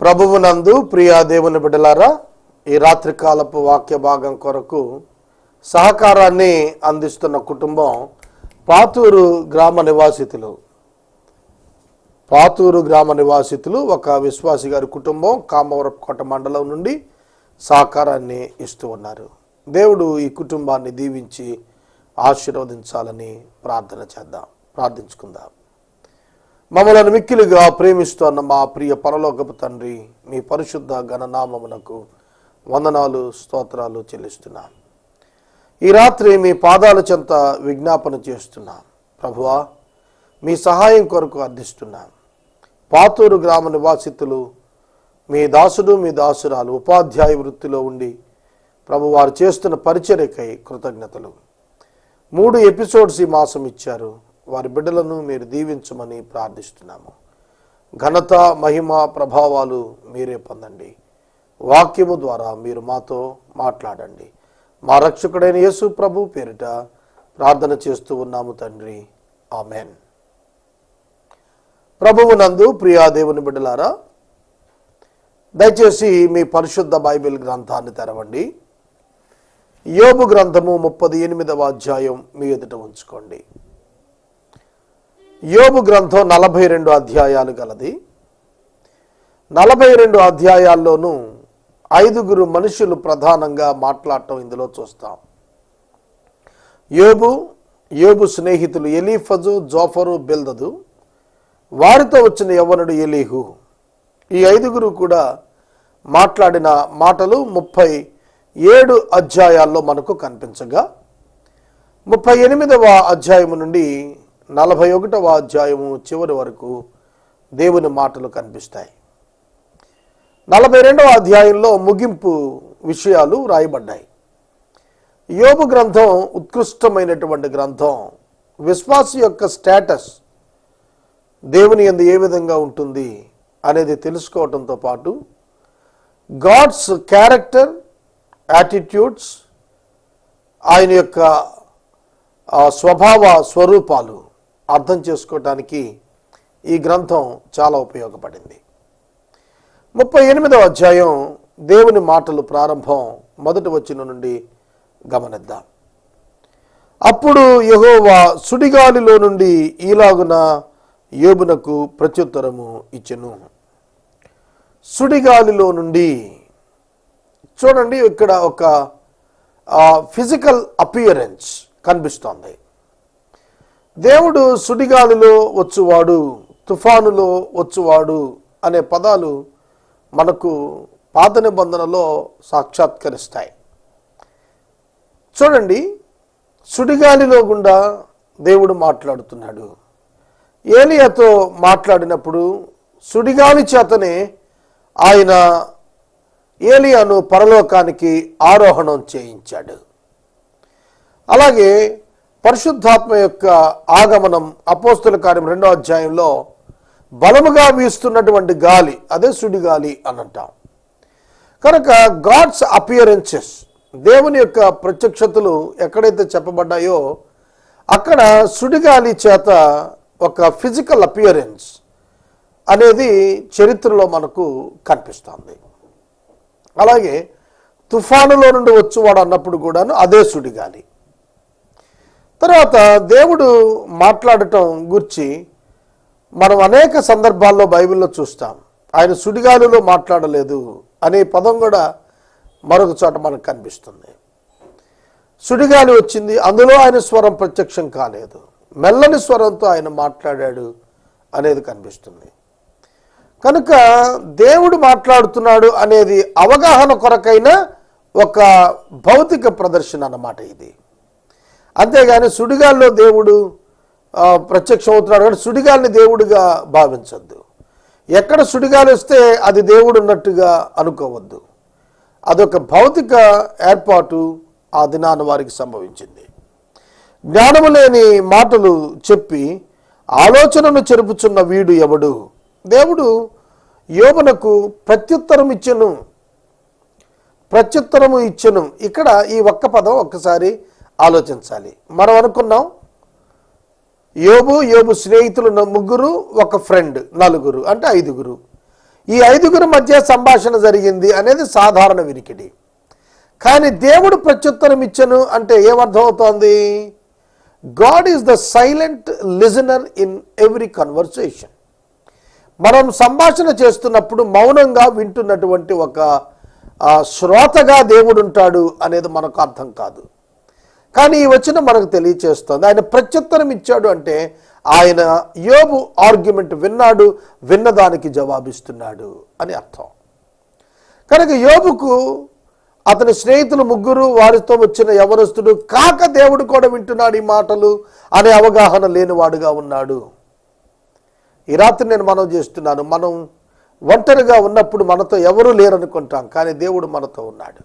ప్రభువునందు ప్రియా దేవుని బిడ్డలారా ఈ రాత్రికాలపు వాక్య భాగం కొరకు సహకారాన్ని అందిస్తున్న కుటుంబం పాతూరు గ్రామ నివాసితులు. పాతూరు గ్రామ నివాసితులు ఒక విశ్వాసి గారి కుటుంబం కామవరపుకోట మండలం నుండి సహకారాన్ని ఇస్తూ ఉన్నారు. దేవుడు ఈ కుటుంబాన్ని దీవించి ఆశీర్వదించాలని ప్రార్థన చేద్దాం. ప్రార్థించుకుందాం. మమ్మలను మిక్కిలిగా ప్రేమిస్తున్న మా ప్రియ పరలోకపు తండ్రి మీ పరిశుద్ధ గణనామమునకు వందనాలు స్తోత్రాలు చెల్లిస్తున్నాం. ఈ రాత్రి మీ పాదాల చెంత విజ్ఞాపన చేస్తున్నాం. ప్రభువా మీ సహాయం కొరకు అర్థిస్తున్నాం. పాతూరు గ్రామ నివాసితులు మీ దాసుడు మీ దాసురాలు ఉపాధ్యాయ వృత్తిలో ఉండి ప్రభు వారు చేస్తున్న పరిచర్యకై కృతజ్ఞతలు. మూడు ఎపిసోడ్స్ ఈ మాసం ఇచ్చారు. వారి బిడ్డలను మీరు దీవించమని ప్రార్థిస్తున్నాము. ఘనత మహిమ ప్రభావాలు మీరే పొందండి. వాక్యము ద్వారా మీరు మాతో మాట్లాడండి. మా రక్షకుడైన యేసు ప్రభు పేరిట ప్రార్థన చేస్తూ ఉన్నాము తండ్రి. ఆమెన్. ప్రభువు నందు ప్రియా దేవుని బిడ్డలారా దయచేసి మీ పరిశుద్ధ బైబిల్ గ్రంథాన్ని తెరవండి. యోబు గ్రంథము ముప్పది ఎనిమిదవ అధ్యాయం మీ ఎదుట ఉంచుకోండి. యోబు గ్రంథం నలభై రెండు అధ్యాయాలు గలది. నలభై రెండు అధ్యాయాల్లోనూ ఐదుగురు మనుషులు ప్రధానంగా మాట్లాడటం ఇందులో చూస్తాం. యోబు యోబు స్నేహితులు ఎలీఫజు జోఫరు బెల్దదు. వారితో వచ్చిన యవ్వనుడు ఎలీహు. ఈ ఐదుగురు కూడా మాట్లాడిన మాటలు ముప్పై ఏడు అధ్యాయాల్లో మనకు కనిపించగా ముప్పై ఎనిమిదవ అధ్యాయము నుండి నలభై ఒకటవ అధ్యాయము చివరి వరకు దేవుని మాటలు కనిపిస్తాయి. నలభై రెండవ అధ్యాయంలో ముగింపు విషయాలు రాయబడ్డాయి. యోబు గ్రంథం ఉత్కృష్టమైనటువంటి గ్రంథం. విశ్వాస యొక్క స్టేటస్ దేవుని ఎందు ఏ విధంగా ఉంటుంది అనేది తెలుసుకోవటంతో పాటు గాడ్స్ క్యారెక్టర్ యాటిట్యూడ్స్ ఆయన యొక్క స్వభావ స్వరూపాలు అర్థం చేసుకోవటానికి ఈ గ్రంథం చాలా ఉపయోగపడింది. ముప్పై ఎనిమిదవ అధ్యాయం దేవుని మాటలు ప్రారంభం మొదటి వచ్చిన నుండి గమనిద్దాం. అప్పుడు యహోవా సుడిగాలిలో నుండి ఈలాగున యోబునకు ప్రత్యుత్తరము ఇచ్చెను. సుడిగాలిలో నుండి చూడండి ఇక్కడ ఒక ఫిజికల్ అపియరెన్స్ కనిపిస్తోంది. దేవుడు సుడిగాలులో వచ్చువాడు తుఫానులో వచ్చువాడు అనే పదాలు మనకు పాత నిబంధనలో సాక్షాత్కరిస్తాయి. చూడండి సుడిగాలిలో గుండా దేవుడు మాట్లాడుతున్నాడు. ఏలియాతో మాట్లాడినప్పుడు సుడిగాలి చేతనే ఆయన ఏలియాను పరలోకానికి ఆరోహణం చేయించాడు. అలాగే పరిశుద్ధాత్మ యొక్క ఆగమనం అపోస్తుల కార్యం రెండో అధ్యాయంలో బలముగా వీస్తున్నటువంటి గాలి అదే సుడిగాలి అని అంటాం కనుక గాడ్స్ అపియరెన్సెస్ దేవుని యొక్క ప్రత్యక్షతలు ఎక్కడైతే చెప్పబడ్డాయో అక్కడ సుడిగాలి చేత ఒక ఫిజికల్ అపియరెన్స్ అనేది చరిత్రలో మనకు కనిపిస్తుంది. అలాగే తుఫానులో నుండి వచ్చేవాడు అన్నప్పుడు కూడాను అదే సుడిగాలి తర్వాత దేవుడు మాట్లాడటం గురించి మనం అనేక సందర్భాల్లో బైబిల్లో చూస్తాం. ఆయన సుడిగాలిలో మాట్లాడలేదు అనే పదం కూడా మరొక చోట మనకు కనిపిస్తుంది. సుడిగాలి వచ్చింది అందులో ఆయన స్వరం ప్రత్యక్షం కాలేదు. మెల్లని స్వరంతో ఆయన మాట్లాడాడు అనేది కనిపిస్తుంది. కనుక దేవుడు మాట్లాడుతున్నాడు అనేది అవగాహన కొరకైన ఒక భౌతిక ప్రదర్శన అన్నమాట ఇది. అంతేగాని సుడిగాల్లో దేవుడు ప్రత్యక్షం అవుతున్నాడు కానీ సుడిగాల్ని దేవుడిగా భావించద్దు. ఎక్కడ సుడిగాలి వస్తే అది దేవుడు ఉన్నట్టుగా అనుకోవద్దు. అదొక భౌతిక ఏర్పాటు ఆ దినాన వారికి సంభవించింది. జ్ఞానము లేని మాటలు చెప్పి ఆలోచనను చెరుపుచున్న వీడు ఎవడు? దేవుడు యోబునకు ప్రత్యుత్తరం ఇచ్చెను. ప్రత్యుత్తరము ఇచ్చెను. ఇక్కడ ఈ ఒక్క పదం ఒక్కసారి ఆలోచించాలి. మనం అనుకున్నాం యోబు యోబు స్నేహితులు ముగ్గురు ఒక ఫ్రెండ్ నలుగురు అంటే ఐదుగురు. ఈ ఐదుగురు మధ్య సంభాషణ జరిగింది అనేది సాధారణ వినికిడి. కానీ దేవుడు ప్రత్యుత్తరం ఇచ్చను అంటే ఏమర్థమవుతోంది? God is the silent listener in every conversation మనం సంభాషణ చేస్తున్నప్పుడు మౌనంగా వింటున్నటువంటి ఒక శ్రోతగా దేవుడు ఉంటాడు అనేది మనకు అర్థం కాదు. కానీ ఈ వచ్చిన మనకు తెలియచేస్తుంది. ఆయన ప్రత్యుత్తరం ఇచ్చాడు అంటే ఆయన యోబు ఆర్గ్యుమెంట్ విన్నాడు విన్నదానికి జవాబిస్తున్నాడు అని అర్థం. కనుక యోబుకు అతని స్నేహితులు ముగ్గురు వారితో వచ్చిన యవనస్తుడు కాక దేవుడు కూడా వింటున్నాడు ఈ మాటలు అనే అవగాహన లేనివాడుగా ఉన్నాడు. ఈ రాత్రి నేను మనం చేస్తున్నాను మనం ఒంటరిగా ఉన్నప్పుడు మనతో ఎవరూ లేరనుకుంటాం కానీ దేవుడు మనతో ఉన్నాడు.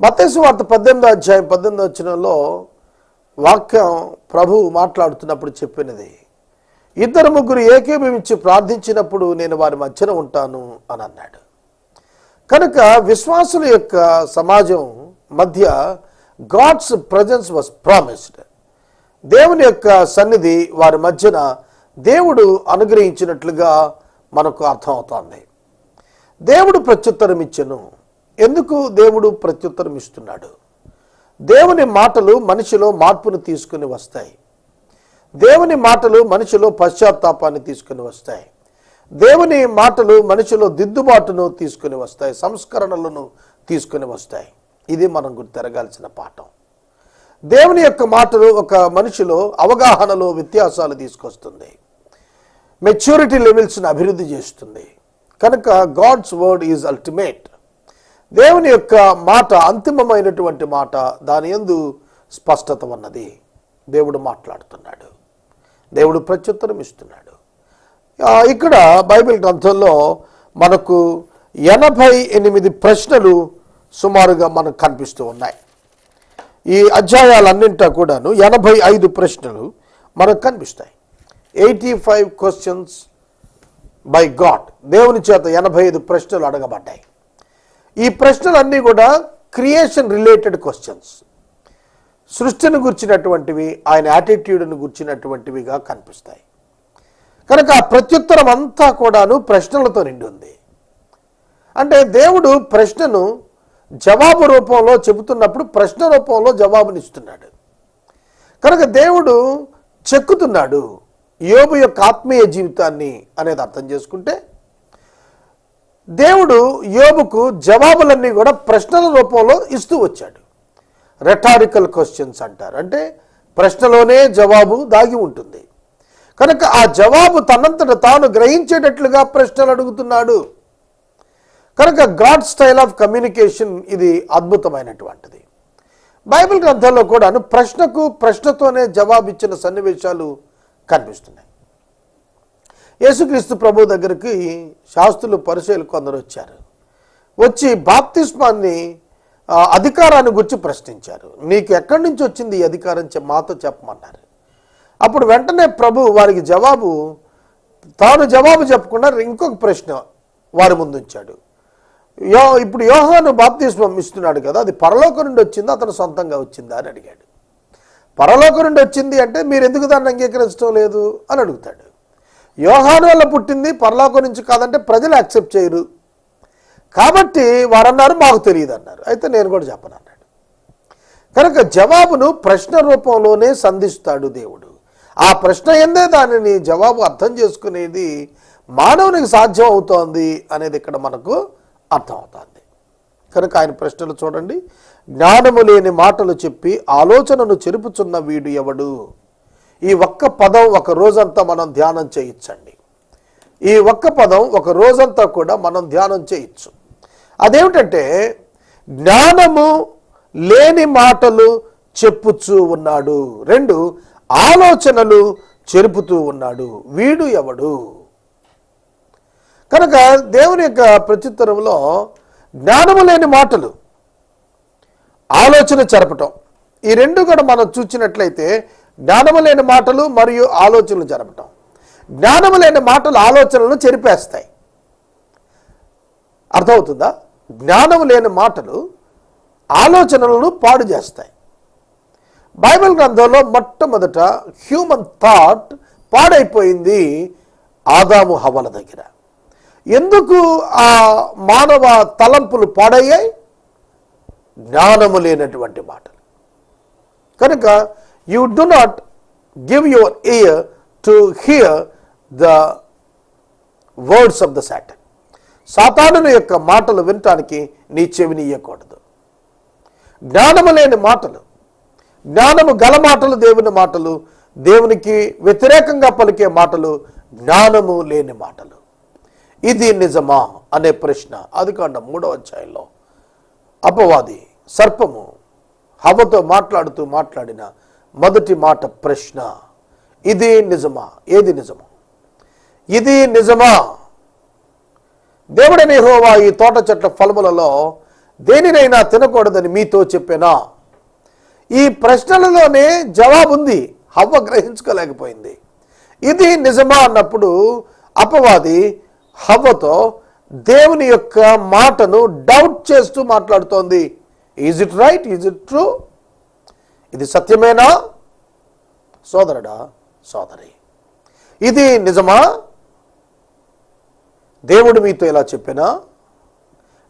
మతేసు వార్త పద్దెనిమిదో అధ్యాయం పద్దెనిమిదో వచ్చినలో వాక్యం ప్రభు మాట్లాడుతున్నప్పుడు చెప్పినది. ఇద్దరు ముగ్గురు ఏకీభవించి ప్రార్థించినప్పుడు నేను వారి మధ్యన ఉంటాను అని అన్నాడు. కనుక విశ్వాసుల యొక్క సమాజం మధ్య గాడ్స్ ప్రజెన్స్ వాజ్ ప్రామిస్డ్. దేవుని యొక్క సన్నిధి వారి మధ్యన దేవుడు అనుగ్రహించినట్లుగా మనకు అర్థమవుతోంది. దేవుడు ప్రత్యుత్తరం ఇచ్చను. ఎందుకు దేవుడు ప్రత్యుత్తరం ఇస్తున్నాడు? దేవుని మాటలు మనిషిలో మార్పును తీసుకుని వస్తాయి. దేవుని మాటలు మనిషిలో పశ్చాత్తాపాన్ని తీసుకుని వస్తాయి. దేవుని మాటలు మనిషిలో దిద్దుబాటును తీసుకుని వస్తాయి. సంస్కరణలను తీసుకుని వస్తాయి. ఇది మనం గుర్తెరగాల్సిన పాఠం. దేవుని యొక్క మాటలు ఒక మనిషిలో అవగాహనలో వ్యత్యాసాలు తీసుకొస్తుంది. మెచ్యూరిటీ లెవెల్స్ని అభివృద్ధి చేస్తుంది. కనుక గాడ్స్ వర్డ్ ఈజ్ అల్టిమేట్ దేవుని యొక్క మాట అంతిమమైనటువంటి మాట దాని ఎందు స్పష్టత ఉన్నది. దేవుడు మాట్లాడుతున్నాడు. దేవుడు ప్రత్యుత్తరం ఇస్తున్నాడు. ఇక్కడ బైబిల్ గ్రంథంలో మనకు ఎనభై ఎనిమిది ప్రశ్నలు సుమారుగా మనకు కనిపిస్తూ ఉన్నాయి. ఈ అధ్యాయాలన్నింటా కూడాను ఎనభై ఐదు ప్రశ్నలు మనకు కనిపిస్తాయి. Eighty five questions by God. దేవుని చేత ఎనభై ఐదు ప్రశ్నలు అడగబడ్డాయి. ఈ ప్రశ్నలన్నీ కూడా క్రియేషన్ రిలేటెడ్ క్వశ్చన్స్ సృష్టిని గుర్చినటువంటివి ఆయన యాటిట్యూడ్ను గుర్చినటువంటివిగా కనిపిస్తాయి. కనుక ఆ ప్రత్యుత్తరం అంతా కూడాను ప్రశ్నలతో నిండి ఉంది. అంటే దేవుడు ప్రశ్నను జవాబు రూపంలో చెబుతున్నప్పుడు ప్రశ్న రూపంలో జవాబునిస్తున్నాడు. కనుక దేవుడు చెక్కుతున్నాడు యోబు యొక్క ఆత్మీయ జీవితాన్ని అనేది అర్థం చేసుకుంటే దేవుడు యోబుకు జవాబులన్నీ కూడా ప్రశ్నల రూపంలో ఇస్తూ వచ్చాడు. రెటారికల్ క్వశ్చన్స్ అంటారు. అంటే ప్రశ్నలోనే జవాబు దాగి ఉంటుంది. కనుక ఆ జవాబు తనంతట తాను గ్రహించేటట్లుగా ప్రశ్నలు అడుగుతున్నాడు. కనుక గాడ్ స్టైల్ ఆఫ్ కమ్యూనికేషన్ ఇది అద్భుతమైనటువంటిది. బైబిల్ గ్రంథంలో కూడాను ప్రశ్నకు ప్రశ్నతోనే జవాబిచ్చిన సన్నివేశాలు కనిపిస్తున్నాయి. యేసుక్రీస్తు ప్రభు దగ్గరికి శాస్త్రులు పరిచయలు కొందరు వచ్చారు. వచ్చి బాప్తిస్మాన్ని అధికారాన్ని గురించి ప్రశ్నించారు. నీకు ఎక్కడి నుంచి వచ్చింది ఈ అధికారం? మాతో చెప్పమన్నారు. అప్పుడు వెంటనే ప్రభు వారికి జవాబు తాను జవాబు చెప్పకుండా ఇంకొక ప్రశ్న వారి ముందు ఉంచాడు. యో ఇప్పుడు యోహాను బాప్తిస్మం ఇస్తున్నాడు కదా అది పరలోకం నుండి వచ్చిందా అతను సొంతంగా వచ్చిందా అని అడిగాడు. పరలోకం నుండి వచ్చింది అంటే మీరు ఎందుకు దాన్ని అంగీకరించడం లేదు? అని అడుగుతాడు. యోహాను వల్ల పుట్టింది పరలోకం నుంచి కాదంటే ప్రజలు యాక్సెప్ట్ చేయరు. కాబట్టి వారన్నారు మాకు తెలియదు అన్నారు. అయితే నేను కూడా చెప్పను అన్నాడు. కనుక జవాబును ప్రశ్న రూపంలోనే సంధిస్తాడు దేవుడు. ఆ ప్రశ్న ఎందే దానిని జవాబు అర్థం చేసుకునేది మానవునికి సాధ్యం అవుతోంది అనేది ఇక్కడ మనకు అర్థమవుతోంది. కనుక ఆయన ప్రశ్నలు చూడండి. జ్ఞానము లేని మాటలు చెప్పి ఆలోచనను చెరుపుచున్న వీడు ఎవడు? ఈ ఒక్క పదం ఒక రోజంతా మనం ధ్యానం చేయించండి. ఈ ఒక్క పదం ఒక రోజంతా కూడా మనం ధ్యానం చేయొచ్చు అదేమిటంటే జ్ఞానము లేని మాటలు చెప్పుచూ ఉన్నాడు. రెండు ఆలోచనలు చెరుపుతూ ఉన్నాడు. వీడు ఎవడు? కనుక దేవుని యొక్క ప్రత్యుత్తరంలో జ్ఞానము లేని మాటలు ఆలోచన జరపటం ఈ రెండు కూడా మనం చూసినట్లయితే జ్ఞానము లేని మాటలు మరియు ఆలోచనలు జరపటం. జ్ఞానము లేని మాటలు ఆలోచనలను చెరిపేస్తాయి. అర్థమవుతుందా? జ్ఞానము లేని మాటలు ఆలోచనలను పాడు చేస్తాయి. బైబిల్ గ్రంథంలో మొట్టమొదట హ్యూమన్ థాట్ పాడైపోయింది ఆదాము హవల దగ్గర. ఎందుకు ఆ మానవ తలంపులు పాడయ్యాయి? జ్ఞానము లేనటువంటి మాటలు. కనుక you do not give your ear to hear the words of the Satan సాతానుని యొక్క మాటలు వినటానికి నీ చెవిని ఇయ్యకూడదు. జ్ఞానము లేని మాటలు జ్ఞానము గల మాటలు దేవుని మాటలు దేవునికి వ్యతిరేకంగా పలికే మాటలు జ్ఞానము లేని మాటలు. ఇది నిజమా అనే ప్రశ్న అది కాండ మూడవ అధ్యాయంలో. అపవాది సర్పము హవతో మాట్లాడుతూ మాట్లాడిన మొదటి మాట ప్రశ్న. ఇది నిజమా? ఏది నిజమా? ఇది నిజమా? దేవుడని హోవా ఈ తోట చెట్ల ఫలములలో దేనినైనా తినకూడదని మీతో చెప్పేనా? ఈ ప్రశ్నలలోనే జవాబు ఉంది హవ్వ గ్రహించుకోలేకపోయింది. ఇది నిజమా అన్నప్పుడు అపవాది హవ్వతో దేవుని యొక్క మాటను డౌట్ చేస్తూ మాట్లాడుతోంది. Is it right is it true ఇది సత్యమేనా? సోదరుడా సోదరి. ఇది నిజమా? దేవుడు మీతో ఇలా చెప్పినా?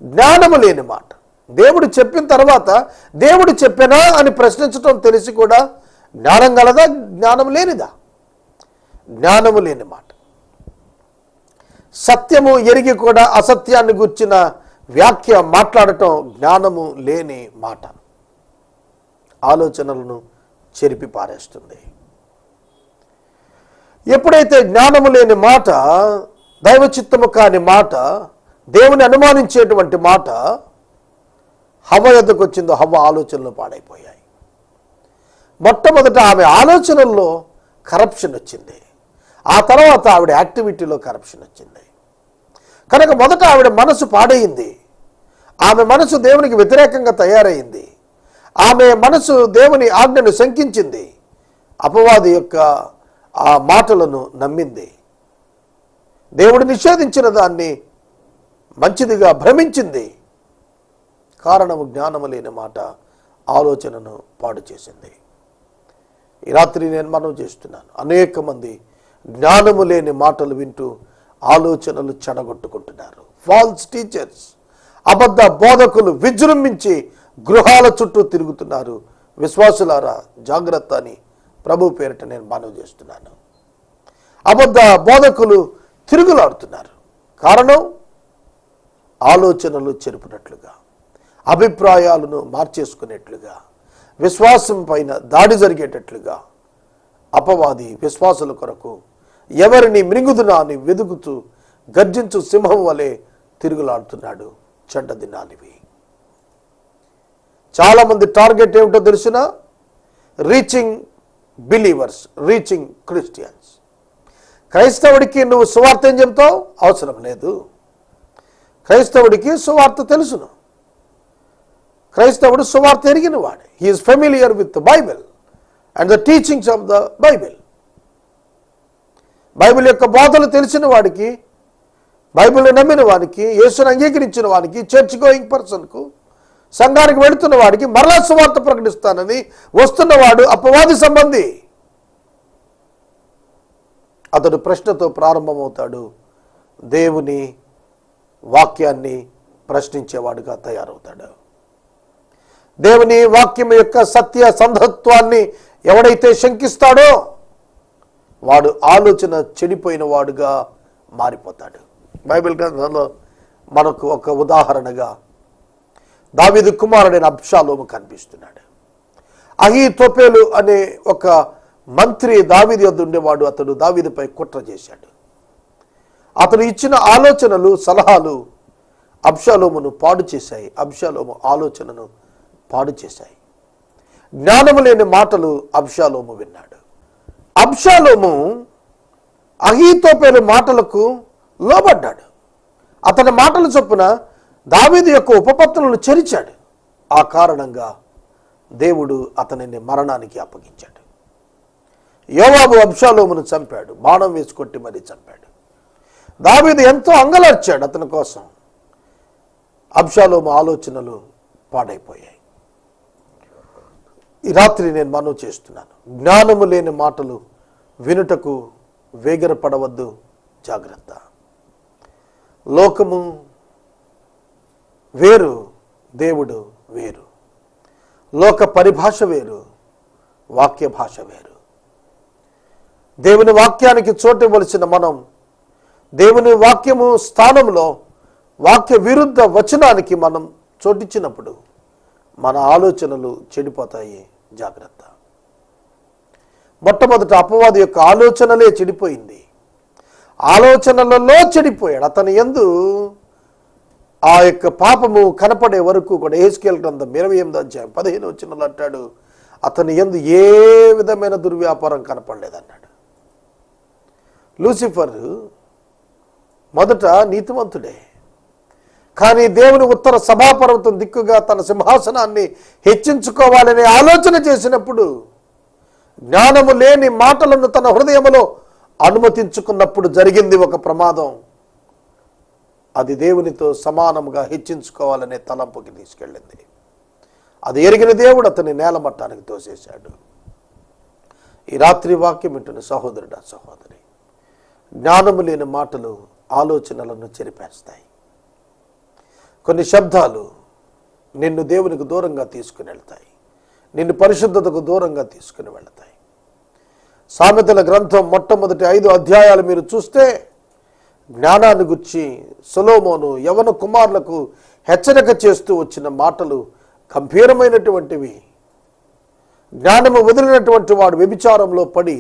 జ్ఞానము లేని మాట. దేవుడు చెప్పిన తర్వాత దేవుడు చెప్పినా అని ప్రశ్నించటం తెలిసి కూడా జ్ఞానం గలదా? జ్ఞానం లేనిదా? జ్ఞానము లేని మాట. సత్యము ఎరిగి కూడా అసత్యాన్ని గుర్చిన వ్యాఖ్య మాట్లాడటం జ్ఞానము లేని మాట. ఆలోచనలను చెరిపి పారేస్తుంది. ఎప్పుడైతే జ్ఞానము లేని మాట దైవచిత్తము కాని మాట దేవుని అనుమానించేటువంటి మాట హవ ఎద్దకు వచ్చిందో హవ ఆలోచనలు పాడైపోయాయి. మొట్టమొదట ఆమె ఆలోచనల్లో కరప్షన్ వచ్చింది. ఆ తర్వాత ఆవిడ యాక్టివిటీలో కరప్షన్ వచ్చింది. కనుక మొదట ఆవిడ మనసు పాడైంది. ఆమె మనసు దేవునికి వ్యతిరేకంగా తయారైంది. ఆమె మనసు దేవుని ఆజ్ఞను శంకించింది. అపవాది యొక్క ఆ మాటలను నమ్మింది. దేవుడు నిషేధించిన దాన్ని మంచిదిగా భ్రమించింది. కారణము జ్ఞానము లేని మాట ఆలోచనను పాడు చేసింది. ఈ రాత్రి నేను మనం చేస్తున్నాను. అనేక మంది జ్ఞానము లేని మాటలు వింటూ ఆలోచనలు చెడగొట్టుకుంటున్నారు. ఫాల్స్ టీచర్స్ అబద్ధ బోధకులు విజృంభించి గృహాల చుట్టూ తిరుగుతున్నారు. విశ్వాసులారా జాగ్రత్త అని ప్రభు పేరిట నేను మనవి చేస్తున్నాను. అబద్ధ బోధకులు తిరుగులాడుతున్నారు. కారణం ఆలోచనలు చెరుపునట్లుగా అభిప్రాయాలను మార్చేసుకునేట్లుగా విశ్వాసం పైన దాడి జరిగేటట్లుగా అపవాది విశ్వాసుల కొరకు ఎవరిని మృంగుదునా అని వెదుకుతూ గర్జించు సింహం వలె తిరుగులాడుతున్నాడు. చెడ్డ దినాలివి చాలామంది టార్గెట్ ఏమిటో తెలిసిన? రీచింగ్ బిలీవర్స్ రీచింగ్ క్రిస్టియన్స్ క్రైస్తవుడికి నువ్వు సువార్త ఏం చెప్తావు అవసరం లేదు. క్రైస్తవుడికి సువార్త తెలుసును. క్రైస్తవుడు సువార్త ఎరిగిన వాడు. He's familiar with Bible and the teachings of the Bible Bible యొక్క బోధలు తెలిసిన వాడికి బైబిల్ నమ్మిన వానికి యేసును అంగీకరించిన వానికి చర్చ్ గోయింగ్ పర్సన్కు సంఘానికి వెళుతున్న వాడికి మరలా సువార్త ప్రకటిస్తానని వస్తున్నవాడు అపవాది సంబంధి. అతడు ప్రశ్నతో ప్రారంభమవుతాడు. దేవుని వాక్యాన్ని ప్రశ్నించేవాడుగా తయారవుతాడు. దేవుని వాక్యం యొక్క సత్య సంధత్వాన్ని ఎవడైతే శంకిస్తాడో వాడు ఆలోచన చెడిపోయిన వాడుగా మారిపోతాడు. బైబిల్ గ్రంథంలో మనకు ఒక ఉదాహరణగా దావిదు కుమారుడైన అబ్షాలోము కనిపిస్తున్నాడు. అహీతోపేలు అనే ఒక మంత్రి దావిది వద్ద ఉండేవాడు. అతడు దావిదిపై కుట్ర చేశాడు. అతను ఇచ్చిన ఆలోచనలు సలహాలు అబ్షాలోమును పాడు చేశాయి. అబ్షాలోము ఆలోచనను పాడు చేశాయి. జ్ఞానము లేని మాటలు అబ్షాలోము విన్నాడు. అబ్షాలోము అహీతోపేలు మాటలకు లోబడ్డాడు. అతని మాటల చొప్పున దావీదు యొక్క ఉపపత్తులను చెరిచాడు. ఆ కారణంగా దేవుడు అతనిని మరణానికి అప్పగించాడు. యోవాబు అబ్షాలోమును చంపాడు. బాణం వేసుకొట్టి మరీ చంపాడు. దావీదు ఎంతో అంగలార్చాడు అతని కోసం. అబ్షాలోము ఆలోచనలు పాడైపోయాయి. ఈ రాత్రి నేను మనవి చేస్తున్నాను. జ్ఞానము లేని మాటలు వినుటకు వేగరపడవద్దు. జాగ్రత్త. లోకము వేరు దేవుడు వేరు. లోక పరిభాష వేరు వాక్య భాష వేరు. దేవుని వాక్యానికి చోటు ఇవ్వలసిన మనం దేవుని వాక్యము స్థానంలో వాక్య విరుద్ధ వచనానికి మనం చోటిచ్చినప్పుడు మన ఆలోచనలు చెడిపోతాయి. జాగ్రత్త. మొట్టమొదట అపవాది యొక్క ఆలోచనలే చెడిపోయింది. ఆలోచనలలో చెడిపోయాడు. అతని ఎందు ఆ యొక్క పాపము కనపడే వరకు కూడా ఏసుకేల్ గ్రంథం ఇరవై ఎనిమిది అధ్యాయం పదిహేను వచ్చినలు అంటాడు అతని ఎందు ఏ విధమైన దుర్వ్యాపారం కనపడలేదన్నాడు. లూసిఫర్ మొదట నీతివంతుడే కానీ దేవుని ఉత్తర సభాపర్వతం దిక్కుగా తన సింహాసనాన్ని హెచ్చించుకోవాలనే ఆలోచన చేసినప్పుడు జ్ఞానము లేని మాటలను తన హృదయంలో అనుమతించుకున్నప్పుడు జరిగింది ఒక ప్రమాదం. అది దేవునితో సమానముగా హెచ్చించుకోవాలనే తలంపుకి తీసుకెళ్ళింది. అది ఎరిగిన దేవుడు అతని నేలమట్టానికి తోసేశాడు. ఈ రాత్రి వాక్యం వింటున్న సహోదరుడా సహోదరి జ్ఞానము లేని మాటలు ఆలోచనలను చెరిపేస్తాయి. కొన్ని శబ్దాలు నిన్ను దేవునికి దూరంగా తీసుకుని వెళ్తాయి. నిన్ను పరిశుద్ధతకు దూరంగా తీసుకుని వెళతాయి. సామెతల గ్రంథం మొట్టమొదటి ఐదు అధ్యాయాలు మీరు చూస్తే జ్ఞానాన్ని గుర్చి సొలోమోను యవన కుమారులకు హెచ్చరిక చేస్తూ వచ్చిన మాటలు గంభీరమైనటువంటివి. జ్ఞానము వదిలినటువంటి వాడు వ్యభిచారంలో పడి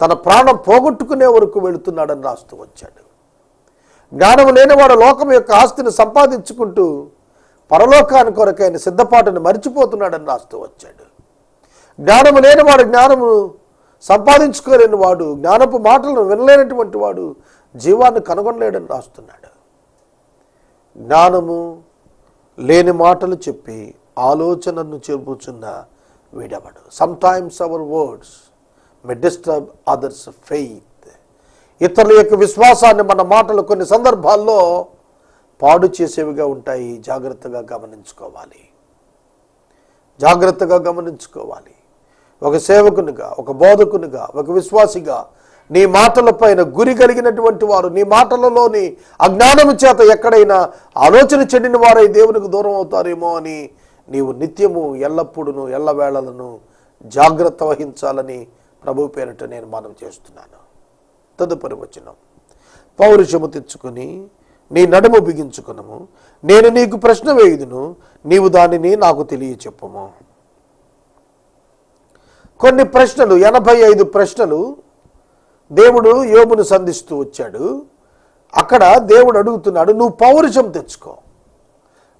తన ప్రాణం పోగొట్టుకునే వరకు వెళుతున్నాడని రాస్తూ వచ్చాడు. జ్ఞానం లేనివాడు లోకం యొక్క ఆస్తిని సంపాదించుకుంటూ పరలోకాని కొరకైన సిద్ధపాటును మరిచిపోతున్నాడని రాస్తూ వచ్చాడు. జ్ఞానము లేనివాడు జ్ఞానము సంపాదించుకోలేని వాడు జ్ఞానపు మాటలను వినలేనటువంటి వాడు జీవాన్ని కనుగొనలేడని రాస్తున్నాడు. జ్ఞానము లేని మాటలు చెప్పి ఆలోచనను చెబుతున్న వీడవడు? Sometimes our words may disturb others faith ఇతరుల యొక్క విశ్వాసాన్ని మన మాటలు కొన్ని సందర్భాల్లో పాడు చేసేవిగా ఉంటాయి. జాగ్రత్తగా గమనించుకోవాలి. జాగ్రత్తగా గమనించుకోవాలి. ఒక సేవకునిగా ఒక బోధకునిగా ఒక విశ్వాసిగా నీ మాటల పైన గురి కలిగినటువంటి వారు నీ మాటలలోని అజ్ఞానము చేత ఎక్కడైనా ఆలోచన చెడిన వారై దేవునికి దూరం అవుతారేమో అని నీవు నిత్యము ఎల్లప్పుడూ ఎల్లవేళలను జాగ్రత్త వహించాలని ప్రభు పేరిట నేను మనం చేస్తున్నాను. తదుపరి వచనం. పౌరుషము తెచ్చుకొని నీ నడుము బిగించుకునము. నేను నీకు ప్రశ్న వేయుదును నీవు దానిని నాకు తెలియచెప్పము. కొన్ని ప్రశ్నలు ఎనభై ఐదు ప్రశ్నలు దేవుడు యోబును సంధిస్తూ వచ్చాడు. అక్కడ దేవుడు అడుగుతున్నాడు నువ్వు పౌరుషం తెచ్చుకో.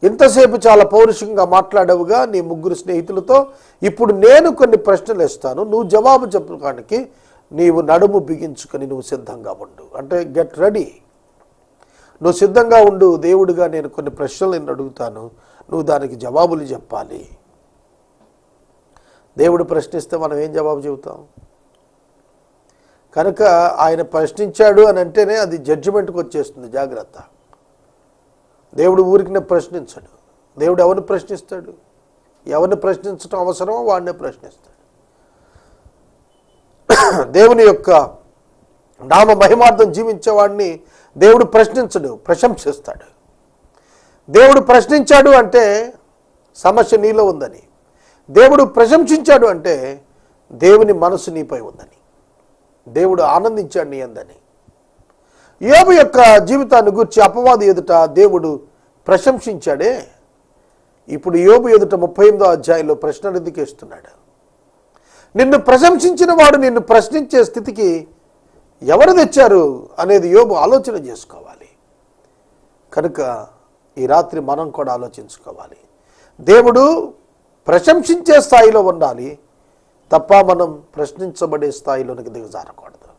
ఇంతసేపు చాలా పౌరుషంగా మాట్లాడవుగా నీ ముగ్గురు స్నేహితులతో. ఇప్పుడు నేను కొన్ని ప్రశ్నలు ఇస్తాను నువ్వు జవాబు చెప్పడానికి నీవు నడుము బిగించుకొని నువ్వు సిద్ధంగా ఉండు. అంటే గెట్ రెడీ. నువ్వు సిద్ధంగా ఉండు. దేవుడిగా నేను కొన్ని ప్రశ్నలు నేను అడుగుతాను. నువ్వు దానికి జవాబులు చెప్పాలి. దేవుడు ప్రశ్నిస్తే మనం ఏం జవాబు చెబుతాం? కనుక ఆయన ప్రశ్నించాడు అని అంటేనే అది జడ్జిమెంట్కి వచ్చేస్తుంది జాగ్రత్త. దేవుడు ఊరికినే ప్రశ్నించడు. దేవుడు ఎవరిని ప్రశ్నిస్తాడు? ఎవరిని ప్రశ్నించడం అవసరమో వాడినే ప్రశ్నిస్తాడు. దేవుని యొక్క నామ మహిమార్థం జీవించేవాడిని దేవుడు ప్రశ్నించడు ప్రశంసిస్తాడు దేవుడు ప్రశ్నించాడు అంటే సమస్య నీలో ఉందని. దేవుడు ప్రశంసించాడు అంటే దేవుని మనసు నీపై ఉందని. దేవుడు ఆనందించాడు నీ అందని. యోబు యొక్క జీవితాన్ని గురించి అపవాది ఎదుట దేవుడు ప్రశంసించాడే. ఇప్పుడు యోబు ఎదుట ముప్పై ఎనిమిదో అధ్యాయంలో ప్రశ్నలు ఎందుకేస్తున్నాడు నిన్ను ప్రశంసించిన వాడు నిన్ను ప్రశ్నించే స్థితికి ఎవరు తెచ్చారు అనేది యోబు ఆలోచన చేసుకోవాలి. కనుక ఈ రాత్రి మనం కూడా ఆలోచించుకోవాలి. దేవుడు ప్రశంసించే స్థాయిలో ఉండాలి. తప్ప మనం ప్రశ్నించబడే స్థాయిలోనికి దిగజారకూడదు.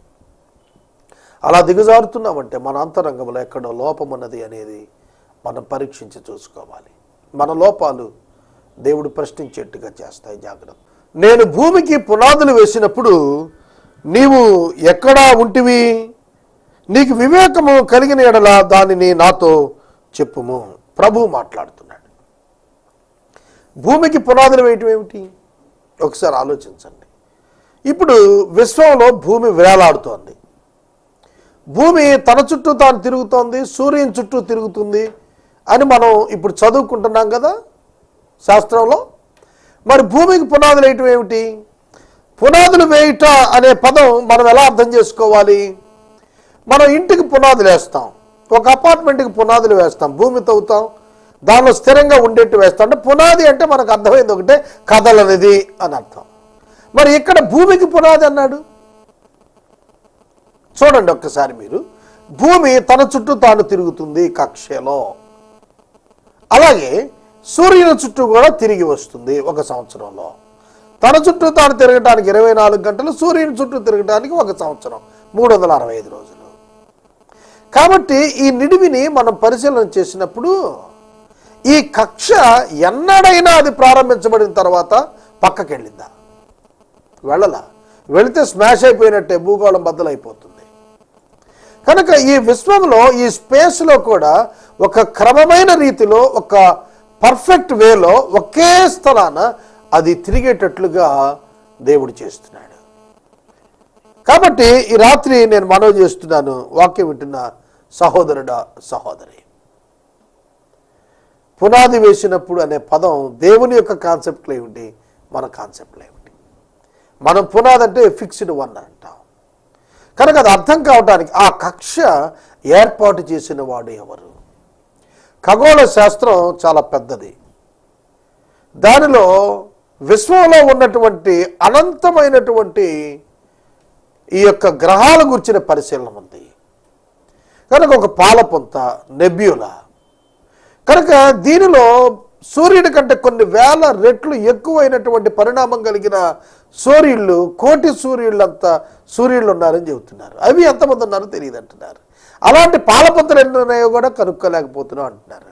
అలా దిగజారుతున్నామంటే మన అంతరంగంలో ఎక్కడో లోపం ఉన్నది అనేది మనం పరీక్షించి చూసుకోవాలి. మన లోపాలు దేవుడు ప్రశ్నించేట్టుగా చేస్తాయి జాగ్రత్త. నేను భూమికి పునాదులు వేసినప్పుడు నీవు ఎక్కడా ఉంటివి? నీకు వివేకము కలిగిన ఎడల దానిని నాతో చెప్పుము. ప్రభు మాట్లాడుతున్నాడు. భూమికి పునాదులు వేయటం ఏమిటి? ఒకసారి ఆలోచించండి. ఇప్పుడు విశ్వంలో భూమి వేలాడుతోంది భూమి తన చుట్టూ తాను తిరుగుతోంది సూర్యుని చుట్టూ తిరుగుతుంది అని మనం ఇప్పుడు చదువుకుంటున్నాం కదా శాస్త్రంలో. మరి భూమికి పునాదులు వేయటం ఏమిటి? పునాదులు వేయుట అనే పదం మనం ఎలా అర్థం చేసుకోవాలి? మనం ఇంటికి పునాదులు వేస్తాం ఒక అపార్ట్మెంట్కి పునాదులు వేస్తాం భూమి తవ్వుతాం దానిలో స్థిరంగా ఉండేట్టు వేస్తాం అంటే పునాది అంటే మనకు అర్థమైంది ఒకటే కదలనిది అని అర్థం. మరి ఇక్కడ భూమికి పునాది అన్నాడు. చూడండి ఒక్కసారి మీరు. భూమి తన చుట్టూ తాను తిరుగుతుంది కక్షలో. అలాగే సూర్యుని చుట్టూ కూడా తిరిగి వస్తుంది ఒక సంవత్సరంలో. తన చుట్టూ తాను తిరగటానికి ఇరవై నాలుగు గంటలు సూర్యుని చుట్టూ తిరగటానికి ఒక సంవత్సరం మూడు వందల అరవై ఐదు రోజులు. కాబట్టి ఈ నిడివిని మనం పరిశీలన చేసినప్పుడు ఈ కక్ష ఎన్నడైనా అది ప్రారంభించబడిన తర్వాత పక్కకి వెళ్ళిందా వెళ్ళలా. వెళితే స్మాష్ అయిపోయినట్టే భూగోళం బద్దలైపోతుంది. కనుక ఈ విశ్వంలో ఈ స్పేస్లో కూడా ఒక క్రమమైన రీతిలో ఒక పర్ఫెక్ట్ వేలో ఒకే స్థలాన అది తిరిగేటట్లుగా దేవుడు చేస్తున్నాడు. కాబట్టి ఈ రాత్రి నేను మనవి చేస్తున్నాను వాక్యం వింటున్న సహోదరుడా సహోదరి. పునాది వేసినప్పుడు అనే పదం దేవుని యొక్క కాన్సెప్ట్లో ఏమిటి మన కాన్సెప్ట్లో ఏమిటి మనం పునాది అంటే ఫిక్స్డ్ వన్ అంటాం. కనుక అది అర్థం కావడానికి ఆ కక్ష ఏర్పాటు చేసిన వాడు ఎవరు? ఖగోళ శాస్త్రం చాలా పెద్దది. దానిలో విశ్వంలో ఉన్నటువంటి అనంతమైనటువంటి ఈ యొక్క గ్రహాల గురించిన పరిశీలన ఉంది. కనుక ఒక పాలపొంత నెబ్యులా కనుక దీనిలో సూర్యుడి కంటే కొన్ని వేల రెట్లు ఎక్కువైనటువంటి పరిణామం కలిగిన సూర్యుళ్ళు కోటి సూర్యుళ్ళంతా సూర్యుళ్ళు ఉన్నారని చెబుతున్నారు. అవి ఎంతమంది ఉన్నారో తెలియదు అంటున్నారు. అలాంటి పాలపంతలు ఎన్ని ఉన్నాయో కూడా కనుక్కోలేకపోతున్నాం అంటున్నారు.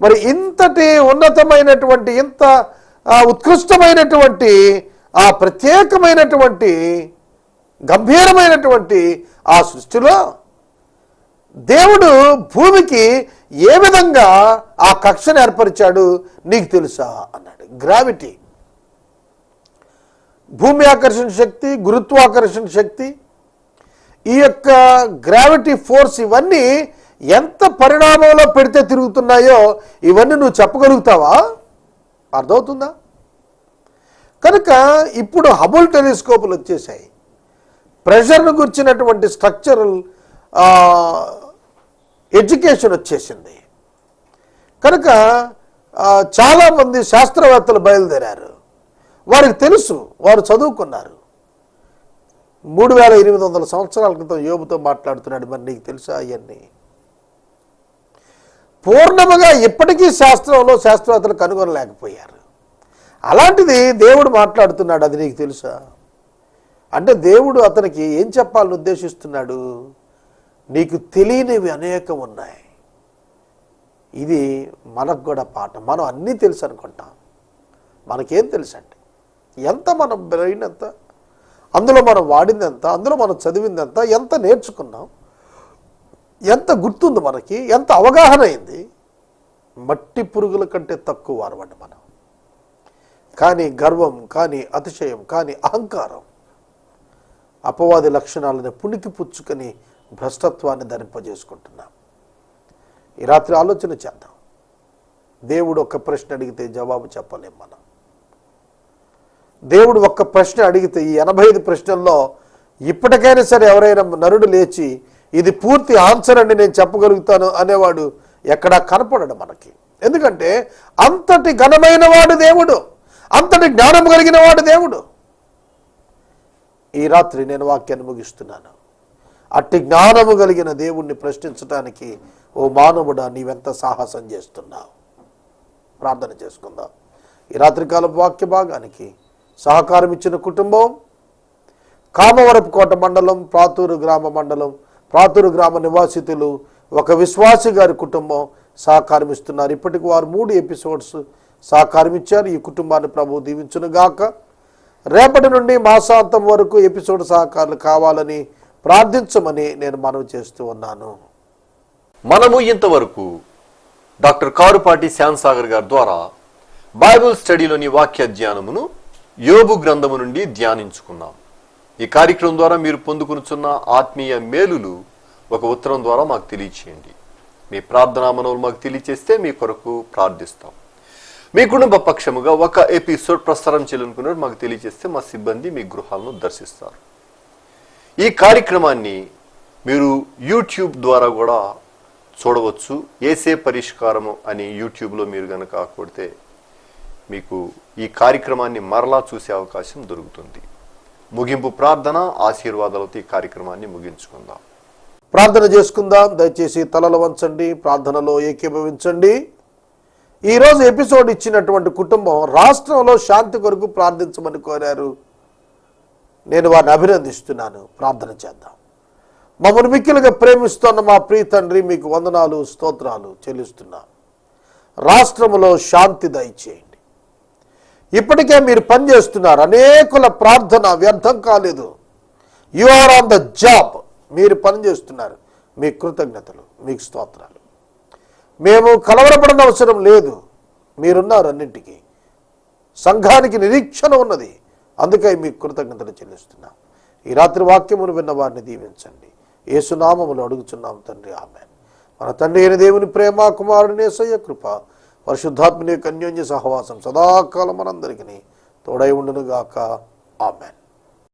మరి ఇంతటి ఉన్నతమైనటువంటి ఇంత ఉత్కృష్టమైనటువంటి ఆ ప్రత్యేకమైనటువంటి గంభీరమైనటువంటి ఆ సృష్టిలో దేవుడు భూమికి ఏ విధంగా ఆ కక్షను ఏర్పరిచాడు? నీకు తెలుసా? అన్నాడు. గ్రావిటీ భూమి ఆకర్షణ శక్తి గురుత్వాకర్షణ శక్తి ఈ యొక్క గ్రావిటీ ఫోర్స్ ఇవన్నీ ఎంత పరిణామంలో పెడితే తిరుగుతున్నాయో ఇవన్నీ నువ్వు చెప్పగలుగుతావా? అర్థమవుతుందా? కనుక ఇప్పుడు హబుల్ టెలిస్కోపులు వచ్చేసాయి. ప్రెషర్ను గుర్చినటువంటి స్ట్రక్చరల్ ఎడ్యుకేషన్ వచ్చేసింది. కనుక చాలామంది శాస్త్రవేత్తలు బయలుదేరారు. వారికి తెలుసు వారు చదువుకున్నారు. మూడు వేల ఎనిమిది వందల సంవత్సరాల క్రితం యోబుతో మాట్లాడుతున్నాడు మరి నీకు తెలుసా అవన్నీ పూర్ణముగా ఇప్పటికీ శాస్త్రంలో శాస్త్రవేత్తలు కనుగొనలేకపోయారు. అలాంటిది దేవుడు మాట్లాడుతున్నాడు అది నీకు తెలుసా? అంటే దేవుడు అతనికి ఏం చెప్పాలని ఉద్దేశిస్తున్నాడు? నీకు తెలియనివి అనేకం ఉన్నాయి. ఇది మనకు కూడా పాఠం. మనం అన్నీ తెలుసు అనుకుంటాం. మనకేం తెలుసు అండి ఎంత మనం బ్రెయిన్ ఎంత అందులో మనం వాడింది ఎంత అందులో మనం చదివింది ఎంత ఎంత నేర్చుకున్నాం ఎంత గుర్తుంది మనకి ఎంత అవగాహన అయింది? మట్టి పురుగుల కంటే తక్కువ వారమండి మనం. కానీ గర్వం కానీ అతిశయం కానీ అహంకారం అపవాది లక్షణాలను పుణికి పుచ్చుకొని భ్రష్టత్వాన్ని ధరింపజేసుకుంటున్నాం. ఈ రాత్రి ఆలోచన చేద్దాం. దేవుడు ఒక ప్రశ్న అడిగితే జవాబు చెప్పలేం మనం. దేవుడు ఒక్క ప్రశ్న అడిగితే ఈ ఎనభై ఐదు ప్రశ్నల్లో ఇప్పటికైనా సరే ఎవరైనా నరుడు లేచి ఇది పూర్తి ఆన్సర్ అండి నేను చెప్పగలుగుతాను అనేవాడు ఎక్కడా కనపడడు మనకి. ఎందుకంటే అంతటి ఘనమైన వాడు దేవుడు. అంతటి జ్ఞానం కలిగిన వాడు దేవుడు. ఈ రాత్రి నేను వాక్యాన్ని ముగిస్తున్నాను. అట్టి జ్ఞానము కలిగిన దేవుణ్ణి ప్రశ్నించడానికి ఓ మానవుడా నీవెంత సాహసం చేస్తున్నావు? ప్రార్థన చేసుకుందాం. ఈ రాత్రికాలపు వాక్య భాగానికి సహకారం ఇచ్చిన కుటుంబం కామవరపుకోట మండలం ప్రాతూరు గ్రామ మండలం ప్రాతూరు గ్రామ నివాసితులు ఒక విశ్వాసి గారి కుటుంబం సహకారం ఇస్తున్నారు. ఇప్పటికి వారు మూడు ఎపిసోడ్స్ సహకారం ఇచ్చారు. ఈ కుటుంబాన్ని ప్రభు దీవించును గాక రేపటి నుండి మాసాంతం వరకు ఎపిసోడ్ సహకారాలు కావాలని ప్రార్థించమని నేను మనవి చేస్తూ ఉన్నాను. మనము ఇంతవరకు డాక్టర్ కారుపాటి శ్యాన్సాగర్ గారి ద్వారా బైబిల్ స్టడీలోని వాక్య ధ్యానమును యోబు గ్రంథము నుండి ధ్యానించుకున్నాం. ఈ కార్యక్రమం ద్వారా మీరు పొందుకునుచున్న ఆత్మీయ మేలులు ఒక ఉత్తరం ద్వారా మాకు తెలియచేయండి. మీ ప్రార్థనా మనవులు మాకు తెలియచేస్తే మీ కొరకు ప్రార్థిస్తాం. మీ కుటుంబ పక్షముగా ఒక ఎపిసోడ్ ప్రసారం చేయాలనుకున్నారు మాకు తెలియజేస్తే మా సిబ్బంది మీ గృహాలను దర్శిస్తారు. ఈ కార్యక్రమాన్ని మీరు యూట్యూబ్ ద్వారా కూడా చూడవచ్చు. ఏసే పరిష్కారము అని యూట్యూబ్లో మీరు కనుక కొడితే మీకు ఈ కార్యక్రమాన్ని మరలా చూసే అవకాశం దొరుకుతుంది. ముగింపు ప్రార్థన ఆశీర్వాదాలతో ఈ కార్యక్రమాన్ని ముగించుకుందాం. ప్రార్థన చేసుకుందాం. దయచేసి తలలు వంచండి ప్రార్థనలో ఏకీభవించండి. ఈరోజు ఎపిసోడ్ ఇచ్చినటువంటి కుటుంబం రాష్ట్రంలో శాంతి కొరకు ప్రార్థించమని కోరారు. నేను వారిని అభినందిస్తున్నాను. ప్రార్థన చేద్దాం. మమ్మల్ని మిక్కిలుగా ప్రేమిస్తున్న మా ప్రియ తండ్రి మీకు వందనాలు స్తోత్రాలు చెల్లిస్తున్నా. రాష్ట్రములో శాంతి దయచేయండి. ఇప్పటికే మీరు పనిచేస్తున్నారు. అనేకుల ప్రార్థన వ్యర్థం కాలేదు. You are on the job మీరు పనిచేస్తున్నారు. మీ కృతజ్ఞతలు మీకు స్తోత్రాలు. మేము కలవరపడిన అవసరం లేదు. మీరున్నారు అన్నింటికీ. సంఘానికి నిరీక్షణ ఉన్నది. అందుకై మీకు కృతజ్ఞతలు చెల్లిస్తున్నాం. ఈ రాత్రి వాక్యమును విన్న వారిని దీవించండి. ఏసునామములు అడుగుచున్నాం తండ్రి. ఆమె మన తండ్రి అయిన దేవుని ప్రేమ కుమారుని సయ్య కృప పరిశుద్ధాత్మని కన్యోన్య సహవాసం సదాకాలం మనందరికీ తోడై ఉండునుగాక. ఆమెన్.